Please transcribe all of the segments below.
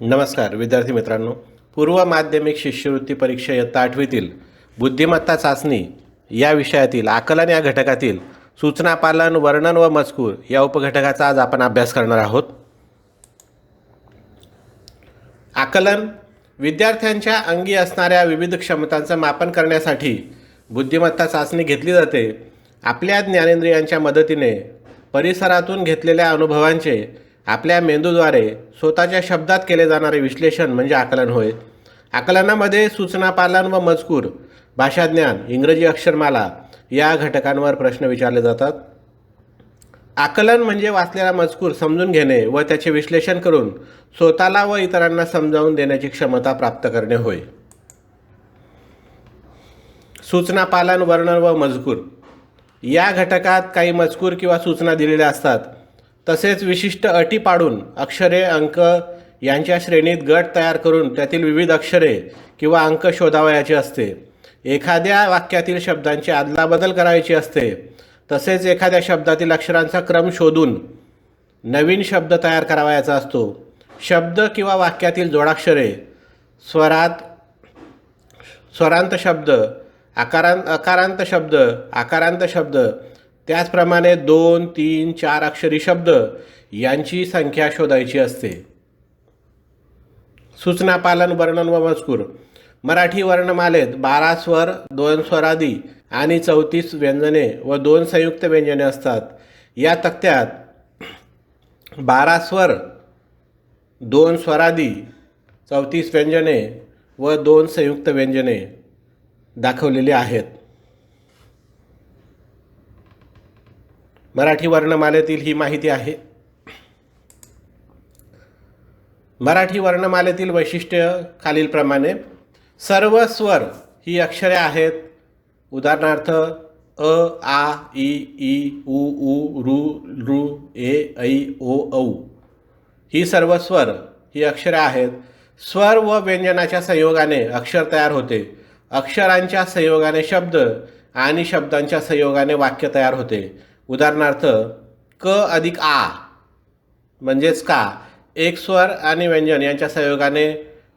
नमस्कार विद्यार्थी मित्रांनो. पूर्व माध्यमिक शिष्यवृत्ती परीक्षा इयत्ता आठवीतील बुद्धिमत्ता चाचणी या विषयातील आकलन या घटकातील सूचना पालन वर्णन व मजकूर या उपघटकाचा आज आपण अभ्यास करणार आहोत. आकलन विद्यार्थ्यांच्या अंगी असणाऱ्या विविध क्षमतांचं मापन करण्यासाठी बुद्धिमत्ता चाचणी घेतली जाते. आपल्या ज्ञानेंद्रियांच्या मदतीने परिसरातून घेतलेल्या अनुभवांचे आपल्या मेंदूद्वारे स्वतःच्या शब्दात केले जाणारे विश्लेषण म्हणजे आकलन होय. आकलनामध्ये सूचना पालन व मजकूर भाषाज्ञान इंग्रजी अक्षरमाला या घटकांवर प्रश्न विचारले जातात. आकलन म्हणजे वाचलेला मजकूर समजून घेणे व त्याचे विश्लेषण करून स्वतःला व इतरांना समजावून देण्याची क्षमता प्राप्त करणे होय. सूचना पालन वर्णन व मजकूर. या घटकात काही मजकूर किंवा सूचना दिलेल्या असतात. तसेच विशिष्ट अटी पाडून अक्षरे अंक यांच्या श्रेणीत गट तयार करून त्यातील विविध अक्षरे किंवा अंक शोधावयाचे असते. एखाद्या वाक्यातील शब्दांची अदलाबदल करायची असते. तसेच एखाद्या शब्दातील अक्षरांचा क्रम शोधून नवीन शब्द तयार करावयाचा असतो. शब्द किंवा वाक्यातील जोडाक्षरे स्वरात स्वरांत शब्द आकारांत अकारांत शब्द आकारांत शब्द त्याचप्रमाणे दोन तीन चार अक्षरी शब्द यांची संख्या शोधायची असते. सूचना पालन वर्णन व मजकूर. मराठी वर्णमालेत बारा स्वर दोन स्वरादी आणि चौतीस व्यंजने व दोन संयुक्त व्यंजने असतात. या तक्त्यात बारा स्वर दोन स्वरादी चौतीस व्यंजने व दोन संयुक्त व्यंजने दाखवलेली आहेत. मराठी वर्णमालेतील ही माहिती आहे. मराठी वर्णमालेतील वैशिष्ट्य खालीलप्रमाणे सर्व स्वर ही अक्षरे आहेत. उदाहरणार्थ अ आ इ ई उ उ रु ऋ ए ऐ ओ औ. ही सर्व स्वर ही अक्षरे आहेत. स्वर व व्यंजनाच्या संयोगाने अक्षर तयार होते. अक्षरांच्या संयोगाने शब्द आणि शब्दांच्या संयोगाने वाक्य तयार होते. उदाहरणार्थ क अधिक आ म्हणजेच का? एक स्वर आणि व्यंजन यांच्या संयोगाने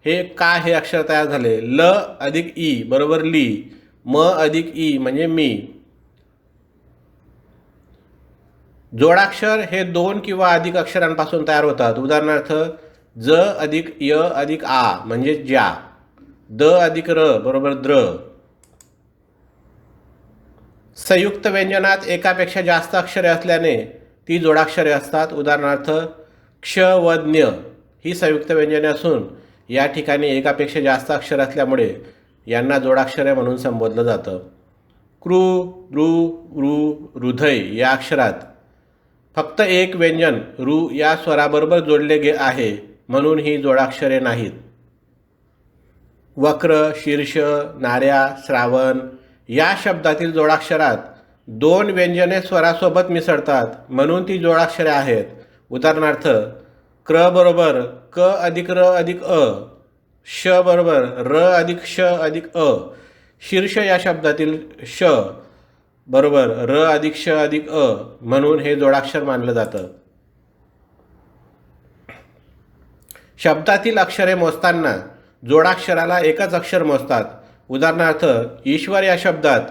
हे का हे अक्षर तयार झाले? ल अधिक ई बरोबर ली. म अधिक ई म्हणजे मी. जोडाक्षर हे दोन किंवा अधिक अक्षरांपासून तयार होतात. उदाहरणार्थ ज अधिक य अधिक आ म्हणजे ज्या. द अधिक र बरोबर द्र. संयुक्त व्यंजनात एकापेक्षा जास्त अक्षरे असल्याने ती जोडाक्षरे असतात. उदाहरणार्थ क्ष व ज्ञ ही संयुक्त व्यंजने असून या ठिकाणी एकापेक्षा जास्त अक्षर असल्यामुळे यांना जोडाक्षरे म्हणून संबोधलं जातं. कृ रु रु हृदय या अक्षरात फक्त एक व्यंजन रु या स्वराबरोबर जोडले गे आहे म्हणून ही जोडाक्षरे नाहीत. वक्र शीर्ष नाऱ्या श्रावण या शब्दातील जोडाक्षरात दोन व्यंजने स्वरासोबत मिसळतात म्हणून ती जोडाक्षरे आहेत. उदाहरणार्थ क्र बरोबर क अधिक र अधिक अ श बरोबर र अधिक श अधिक अ शीर्ष या शब्दातील श बरोबर र अधिक श अधिक अ म्हणून हे जोडाक्षर मानलं जातं. शब्दातील अक्षरे मोजताना जोडाक्षराला एकच अक्षर मोजतात उदाहरणार्थ ईश्वर या शब्दात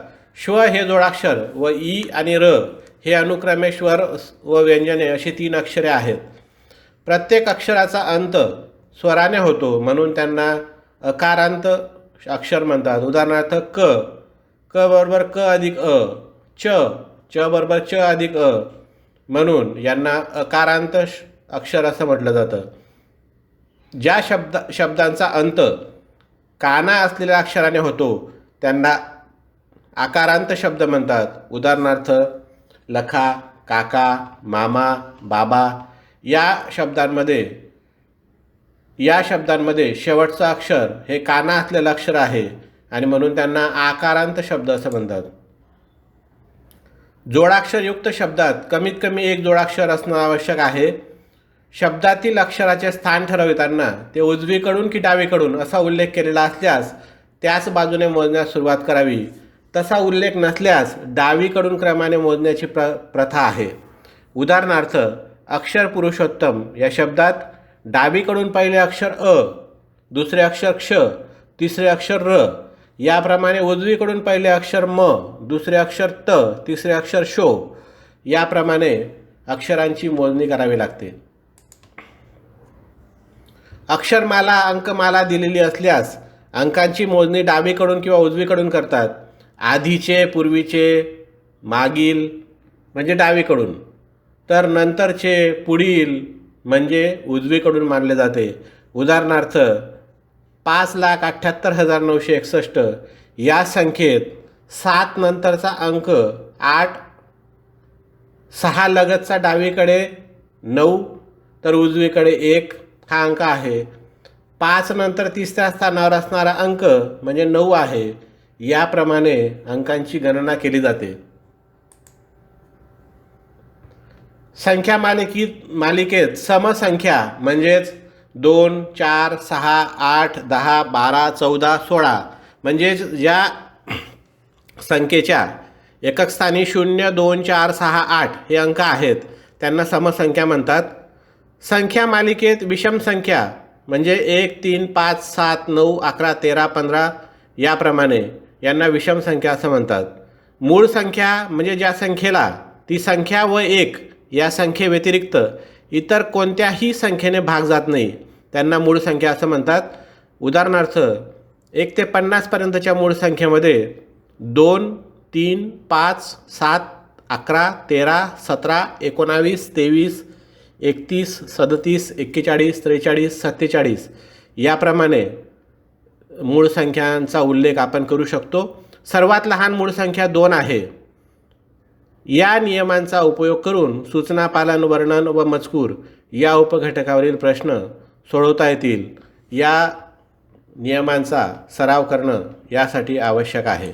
श्व हे जोडाक्षर व ई आणि र हे अनुक्रमे स्वर व व्यंजने अशी तीन अक्षरे आहेत. प्रत्येक अक्षराचा अंत स्वराने होतो म्हणून त्यांना अकारांत अक्षर म्हणतात. उदाहरणार्थ क क बरोबर क अधिक अ च च बरोबर च अधिक अ म्हणून यांना अकारांत श- अक्षर असं म्हटलं जातं. ज्या शब्द शब्दांचा अंत काना असलेल्या अक्षराने होतो. त्यांना आकारांत शब्द म्हणतात. उदाहरणार्थ लखा काका मामा बाबा या शब्दांमध्ये या शब्दांमध्ये शेवटचं अक्षर हे काना असलेलं अक्षर आहे आणि म्हणून त्यांना आकारांत शब्द असं म्हणतात. जोडाक्षरयुक्त शब्दात कमीत कमी एक जोडाक्षर असणं आवश्यक आहे. शब्दातील अक्षराचे स्थान ठरविताना ते उजवीकडून की डावीकडून असा उल्लेख केलेला असल्यास त्याच बाजूने मोजण्यास सुरुवात करावी. तसा उल्लेख नसल्यास डावीकडून क्रमाने मोजण्याची प्र प्रथा आहे. उदाहरणार्थ अक्षर पुरुषोत्तम या शब्दात डावीकडून पहिले अक्षर अ दुसरे अक्षर क्ष तिसरे अक्षर र याप्रमाणे उजवीकडून पहिले अक्षर म दुसरे अक्षर त तिसरे अक्षर शो याप्रमाणे अक्षरांची मोजणी करावी लागते. अक्षरमाला अंकमाला दिलेली असल्यास अंकांची मोजणी डावीकडून किंवा उजवीकडून करतात. आधीचे पूर्वीचे मागील म्हणजे डावीकडून. तर नंतरचे पुढील म्हणजे उजवीकडून मानले जाते. उदाहरणार्थ पाच लाख अठ्ठ्याहत्तर हजार नऊशे एकसष्ट. या संख्येत सात नंतरचा अंक आठ सहा लगतचा डावीकडे नऊ तर उजवीकडे एक हा अंक आहे. पाच नंतर तिसऱ्या स्थानावर असणारा अंक म्हणजे नऊ आहे. याप्रमाणे अंकांची गणना केली जाते. संख्या मालिकीत मालिकेत समसंख्या म्हणजेच दोन चार सहा आठ दहा बारा चौदा सोळा म्हणजेच ज्या संख्येच्या एकक स्थानी शून्य दोन चार सहा आठ हे अंक आहेत. त्यांना समसंख्या म्हणतात. संख्या मालिकेत विषम संख्या म्हणजे एक तीन पाच सात नऊ अकरा तेरा पंधरा याप्रमाणे यांना विषम संख्या असं म्हणतात. मूळ संख्या म्हणजे ज्या संख्येला ती संख्या व एक या संख्येव्यतिरिक्त इतर कोणत्याही संख्येने भाग जात नाही त्यांना मूळ संख्या असं म्हणतात. उदाहरणार्थ एक ते पन्नासपर्यंतच्या मूळ संख्येमध्ये दोन तीन पाच सात अकरा तेरा सतरा एकोणावीस तेवीस एकतीस सदतीस एक्केचाळीस त्रेचाळीस सत्तेचाळीस याप्रमाणे मूळ संख्यांचा उल्लेख आपण करू शकतो. सर्वात लहान मूळ संख्या दोन आहे. या नियमांचा उपयोग करून सूचना पालन वर्णन व मजकूर या उपघटकावरील प्रश्न सोडवता येतील. या नियमांचा सराव करणं यासाठी आवश्यक आहे.